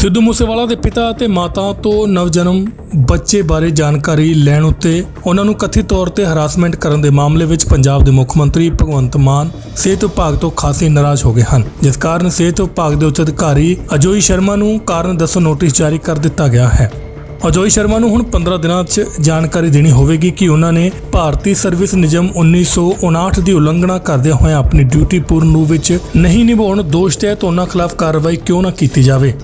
ਸਿੱਧੂ ਮੂਸੇਵਾਲਾ ਦੇ ਪਿਤਾ ਅਤੇ ਮਾਤਾ ਤੋਂ ਨਵਜਨਮ ਬੱਚੇ ਬਾਰੇ ਜਾਣਕਾਰੀ ਲੈਣ ਉੱਤੇ ਉਹਨਾਂ ਨੂੰ ਕਥਿਤ ਤੌਰ ਤੇ ਹਰਾਸਮੈਂਟ ਕਰਨ ਦੇ ਮਾਮਲੇ ਵਿੱਚ ਪੰਜਾਬ ਦੇ ਮੁੱਖ ਮੰਤਰੀ ਭਗਵੰਤ ਮਾਨ ਸਿਹਤ ਵਿਭਾਗ ਤੋਂ ਖਾਸੀ ਨਾਰਾਜ਼ ਹੋ ਗਏ ਹਨ। ਜਿਸ ਕਾਰਨ ਸਿਹਤ ਵਿਭਾਗ ਦੇ ਉੱਚ ਅਧਿਕਾਰੀ ਅਜੋਈ ਸ਼ਰਮਾ ਨੂੰ ਕਾਰਨ ਦੱਸੋ ਨੋਟਿਸ ਜਾਰੀ ਕਰ ਦਿੱਤਾ ਗਿਆ ਹੈ। ਅਜੋਈ ਸ਼ਰਮਾ ਨੂੰ ਹੁਣ 15 ਦਿਨਾਂ 'ਚ ਜਾਣਕਾਰੀ ਦੇਣੀ ਹੋਵੇਗੀ ਕਿ ਉਹਨਾਂ ਨੇ ਭਾਰਤੀ ਸਰਵਿਸ ਨਿਯਮ 1959 ਦੀ ਉਲੰਘਣਾ ਕਰਦਿਆਂ ਹੋਇਆਂ ਆਪਣੀ ਡਿਊਟੀ ਪੂਰਨ ਰੂਪ ਵਿੱਚ ਨਹੀਂ ਨਿਭਾਉਣ ਦੋਸ਼ ਤਹਿਤ ਉਹਨਾਂ ਖਿਲਾਫ ਕਾਰਵਾਈ ਕਿਉਂ ਨਾ ਕੀਤੀ ਜਾਵੇ।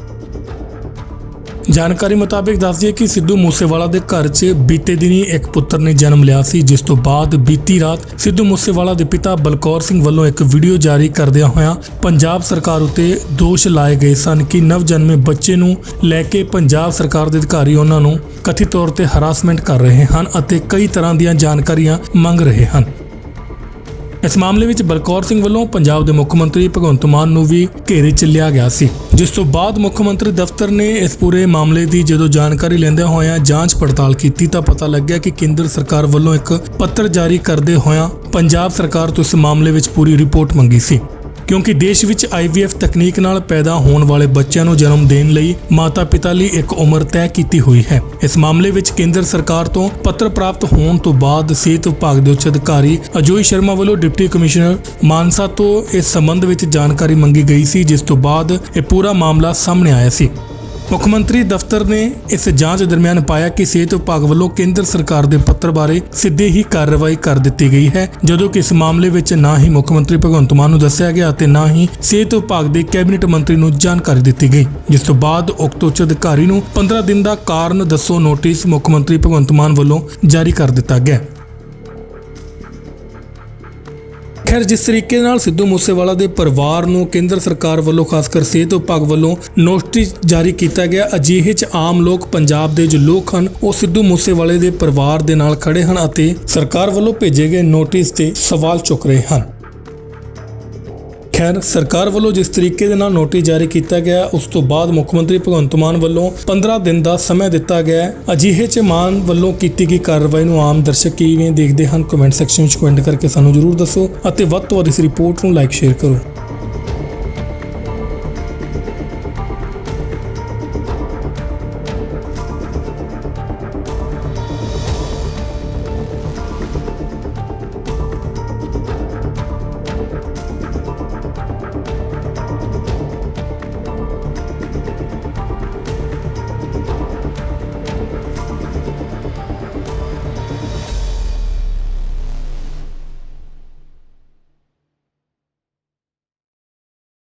ਜਾਣਕਾਰੀ ਮੁਤਾਬਿਕ ਦੱਸਦੀ ਹੈ ਕਿ ਸਿੱਧੂ ਮੂਸੇਵਾਲਾ ਦੇ ਘਰ 'ਚ ਬੀਤੇ ਦਿਨੀ ਇੱਕ ਪੁੱਤਰ ਨੇ ਜਨਮ ਲਿਆ ਸੀ, ਜਿਸ ਤੋਂ ਬਾਅਦ ਬੀਤੀ ਰਾਤ ਸਿੱਧੂ ਮੂਸੇਵਾਲਾ ਦੇ ਪਿਤਾ ਬਲਕੌਰ ਸਿੰਘ ਵੱਲੋਂ ਇੱਕ ਵੀਡੀਓ ਜਾਰੀ ਕਰਦਿਆਂ ਹੋਇਆਂ ਪੰਜਾਬ ਸਰਕਾਰ ਉੱਤੇ ਦੋਸ਼ ਲਾਏ ਗਏ ਸਨ ਕਿ ਨਵਜਨਮੇ ਬੱਚੇ ਨੂੰ ਲੈ ਕੇ ਪੰਜਾਬ ਸਰਕਾਰ ਦੇ ਅਧਿਕਾਰੀ ਉਹਨਾਂ ਨੂੰ ਕਥਿਤ ਤੌਰ ਤੇ ਹਰਾਸਮੈਂਟ ਕਰ ਰਹੇ ਹਨ ਅਤੇ ਕਈ ਤਰ੍ਹਾਂ ਦੀਆਂ ਜਾਣਕਾਰੀਆਂ ਮੰਗ ਰਹੇ ਹਨ। ਇਸ ਮਾਮਲੇ ਵਿੱਚ ਬਲਕੌਰ ਸਿੰਘ ਵੱਲੋਂ ਪੰਜਾਬ ਦੇ ਮੁੱਖ ਮੰਤਰੀ ਭਗਵੰਤ ਮਾਨ ਨੂੰ ਵੀ ਘੇਰੇ 'ਚ ਲਿਆ ਗਿਆ ਸੀ। ਜਿਸ ਤੋਂ ਬਾਅਦ ਮੁੱਖ ਮੰਤਰੀ ਦਫ਼ਤਰ ਨੇ ਇਸ ਪੂਰੇ ਮਾਮਲੇ ਦੀ ਜਦੋਂ ਜਾਣਕਾਰੀ ਲੈਂਦਿਆਂ ਹੋਇਆਂ ਜਾਂਚ ਪੜਤਾਲ ਕੀਤੀ ਤਾਂ ਪਤਾ ਲੱਗਿਆ ਕਿ ਕੇਂਦਰ ਸਰਕਾਰ ਵੱਲੋਂ ਇੱਕ ਪੱਤਰ ਜਾਰੀ ਕਰਦੇ ਹੋਇਆਂ ਪੰਜਾਬ ਸਰਕਾਰ ਤੋਂ ਇਸ ਮਾਮਲੇ ਵਿੱਚ ਪੂਰੀ ਰਿਪੋਰਟ ਮੰਗੀ ਸੀ। ਕਿਉਂਕਿ ਦੇਸ਼ ਵਿੱਚ IVF ਤਕਨੀਕ ਨਾਲ ਪੈਦਾ ਹੋਣ ਵਾਲੇ ਬੱਚਿਆਂ ਨੂੰ ਜਨਮ ਦੇਣ ਲਈ ਮਾਤਾ-ਪਿਤਾ ਲਈ ਇੱਕ ਉਮਰ ਤੈਅ ਕੀਤੀ ਹੋਈ ਹੈ। ਇਸ ਮਾਮਲੇ ਵਿੱਚ ਕੇਂਦਰ ਸਰਕਾਰ ਤੋਂ ਪੱਤਰ ਪ੍ਰਾਪਤ ਹੋਣ ਤੋਂ ਬਾਅਦ ਸਿਹਤ ਵਿਭਾਗ ਦੇ ਉੱਚ ਅਧਿਕਾਰੀ ਅਜੋਈ ਸ਼ਰਮਾ ਵੱਲੋਂ ਡਿਪਟੀ ਕਮਿਸ਼ਨਰ ਮਾਨਸਾ ਤੋਂ ਇਸ ਸੰਬੰਧ ਵਿੱਚ ਜਾਣਕਾਰੀ ਮੰਗੀ ਗਈ ਸੀ, ਜਿਸ ਤੋਂ ਬਾਅਦ ਇਹ ਪੂਰਾ ਮਾਮਲਾ ਸਾਹਮਣੇ ਆਇਆ ਸੀ। ਮੁੱਖ ਮੰਤਰੀ ਦਫ਼ਤਰ ਨੇ ਇਸ ਜਾਂਚ ਦਰਮਿਆਨ ਪਾਇਆ ਕਿ ਸਿਹਤ ਵਿਭਾਗ ਵੱਲੋਂ ਕੇਂਦਰ ਸਰਕਾਰ ਦੇ ਪੱਤਰ ਬਾਰੇ ਸਿੱਧੇ ਹੀ ਕਾਰਵਾਈ ਕਰ ਦਿੱਤੀ ਗਈ ਹੈ, ਜਦੋਂ ਕਿ ਇਸ ਮਾਮਲੇ ਵਿੱਚ ਨਾ ਹੀ ਮੁੱਖ ਮੰਤਰੀ ਭਗਵੰਤ ਮਾਨ ਨੂੰ ਦੱਸਿਆ ਗਿਆ ਅਤੇ ਨਾ ਹੀ ਸਿਹਤ ਵਿਭਾਗ ਦੇ ਕੈਬਨਿਟ ਮੰਤਰੀ ਨੂੰ ਜਾਣਕਾਰੀ ਦਿੱਤੀ ਗਈ, ਜਿਸ ਤੋਂ ਬਾਅਦ ਉਕਤ ਉੱਚ ਅਧਿਕਾਰੀ ਨੂੰ 15 ਦਿਨ ਦਾ ਕਾਰਨ ਦੱਸੋ ਨੋਟਿਸ ਮੁੱਖ ਮੰਤਰੀ ਭਗਵੰਤ ਮਾਨ ਵੱਲੋਂ ਜਾਰੀ ਕਰ ਦਿੱਤਾ ਗਿਆ। ਖੈਰ ਜਿਸ ਤਰੀਕੇ ਨਾਲ ਸਿੱਧੂ ਮੂਸੇਵਾਲਾ ਦੇ ਪਰਿਵਾਰ ਨੂੰ ਕੇਂਦਰ ਸਰਕਾਰ ਵੱਲੋਂ, ਖਾਸ ਕਰ ਸਿਹਤ ਵਿਭਾਗ ਵੱਲੋਂ ਨੋਟਿਸ ਜਾਰੀ ਕੀਤਾ ਗਿਆ, ਅਜਿਹੇ ਚ ਆਮ ਲੋਕ ਪੰਜਾਬ ਦੇ ਜੋ ਲੋਕ ਹਨ, ਉਹ ਸਿੱਧੂ ਮੂਸੇਵਾਲੇ ਦੇ ਪਰਿਵਾਰ ਦੇ ਨਾਲ ਖੜੇ ਹਨ ਅਤੇ ਸਰਕਾਰ ਵੱਲੋਂ ਭੇਜੇ ਗਏ ਨੋਟਿਸ ਤੇ ਸਵਾਲ ਚੁੱਕ ਰਹੇ ਹਨ। ਖੈਰ, ਸਰਕਾਰ ਵੱਲੋਂ ਜਿਸ ਤਰੀਕੇ ਦੇ ਨਾਲ ਨੋਟਿਸ ਜਾਰੀ ਕੀਤਾ ਗਿਆ, ਉਸ ਤੋਂ ਬਾਅਦ ਮੁੱਖ ਮੰਤਰੀ ਭਗਵੰਤ ਮਾਨ ਵੱਲੋਂ 15 ਦਿਨ ਦਾ ਸਮਾਂ ਦਿੱਤਾ ਗਿਆ ਹੈ। ਅਜਿਹੇ ਚ ਮਾਨ ਵੱਲੋਂ ਕੀਤੀ ਗਈ ਕਾਰਵਾਈ ਨੂੰ ਆਮ ਦਰਸ਼ਕ ਕਿਵੇਂ ਦੇਖਦੇ ਹਨ ਕਮੈਂਟ ਸੈਕਸ਼ਨ ਵਿੱਚ ਕਮੈਂਟ ਕਰਕੇ ਸਾਨੂੰ ਜਰੂਰ ਦੱਸੋ ਅਤੇ ਵੱਧ ਤੋਂ ਵੱਧ ਇਸ ਰਿਪੋਰਟ ਨੂੰ ਲਾਈਕ, ਸ਼ੇਅਰ ਕਰੋ